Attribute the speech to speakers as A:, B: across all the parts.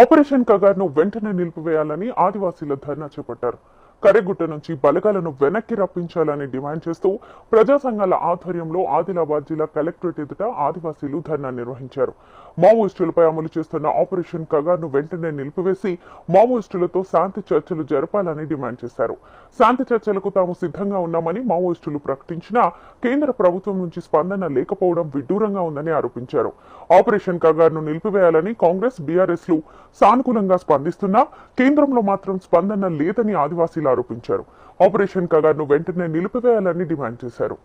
A: Operation కగార్ను వెంటనే నిలిపివేయాలని ఆదివాసీల ధర్నా చేపట్టారు. కరెగుట్ట నుంచి బలగాలను వెనక్కి రప్పించాలని డిమాండ్ చేస్తూ ప్రజా సంఘాల ఆధ్వర్యంలో ఆదిలాబాద్ జిల్లా కలెక్టరేట్ ఎదుట ఆదివాసీలు ధర్నా నిర్వహించారు. మావోయిస్టులపై అమలు చేస్తున్న ఆపరేషన్ కగార్ను వెంటనే నిలిపివేసి మావోయిస్టులతో శాంతి చర్చలు జరపాలని డిమాండ్ చేశారు. శాంతి చర్చలకు తాము సిద్ధంగా ఉన్నామని మావోయిస్టులు ప్రకటించినా కేంద్ర ప్రభుత్వం నుంచి స్పందన లేకపోవడం విడ్డూరంగా ఉందని ఆరోపించారు. ఆపరేషన్ కగార్ను నిలిపివేయాలని కాంగ్రెస్ బీఆర్ఎస్లు సానుకూలంగా స్పందిస్తున్నా కేంద్రంలో మాత్రం స్పందన లేదని ఆదివాసీలు ఆరోపించారు. ఆపరేషన్ కగార్ను వెంటనే నిలిపివేయాలని డిమాండ్ చేశారు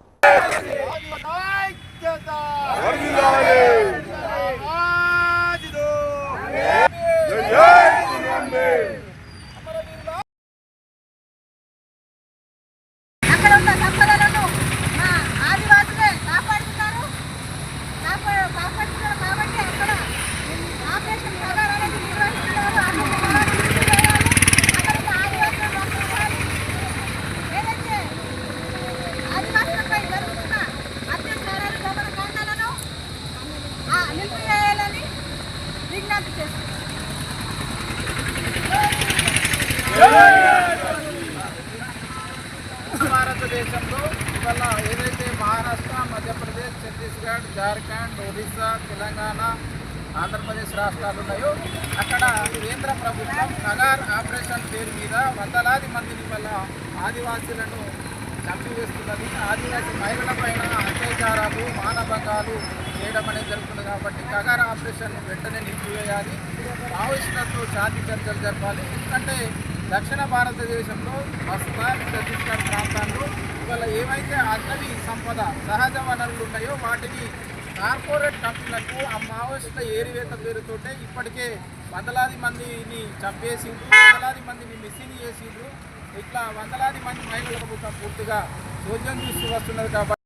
B: అక్కడ ఉన్న సంపదలను మా ఆదివాసులే కాపాడుతున్నారు కాపా- కాపాడుతున్నారు కాబట్టి అక్కడ ఆపరేషన్ కవర్ అనేది నిర్వహిస్తున్నారు అక్కడ కవర్ నిలిపివేయాలి. అక్కడ ఉన్న ఆదివాసులను రక్షించాలి. ఏదైతే ఆదివాసులపై జరుగుతున్న అత్యాచారాలు దమనకాండాలను ఆ, నిలిపివేయాలని విజ్ఞప్తి చేస్తున్నారు
C: భారతదేశంలో ఇవాళ ఏదైతే మహారాష్ట్ర మధ్యప్రదేశ్ ఛత్తీస్గఢ్ జార్ఖండ్ ఒడిశా తెలంగాణ ఆంధ్రప్రదేశ్ రాష్ట్రాలు ఉన్నాయో అక్కడ కేంద్ర ప్రభుత్వం కగార్ ఆపరేషన్ పేరు మీద వందలాది మందిని వల్ల ఆదివాసీలను చంపివేస్తున్నది. ఆదివాసీ మహిళల పైన అత్యాచారాలు మానభంగాలు చేయడం అనేది జరుగుతుంది కాబట్టి కగార్ ఆపరేషన్ వెంటనే నిలిపివేయాలి. మావోయిస్టులతో శాంతి చర్చలు జరపాలి. ఎందుకంటే దక్షిణ భారతదేశంలో అస్సాం ఛత్తీస్గఢ్ ప్రాంతాల్లో ఇవాళ ఏవైతే అటవీ సంపద సహజ వనరులు ఉన్నాయో వాటిని కార్పొరేట్ కంపెనీలకు ఆ మావోయిస్టుల ఏరివేత పేరుతోటే ఇప్పటికే వందలాది మందిని చంపేసిండ్రు వందలాది మందిని మిస్సింగ్ చేసిండ్రు. ఇట్లా వందలాది మంది మహిళలకు పూర్తిగా సోద్యం చూస్తూ వస్తున్నారు కాబట్టి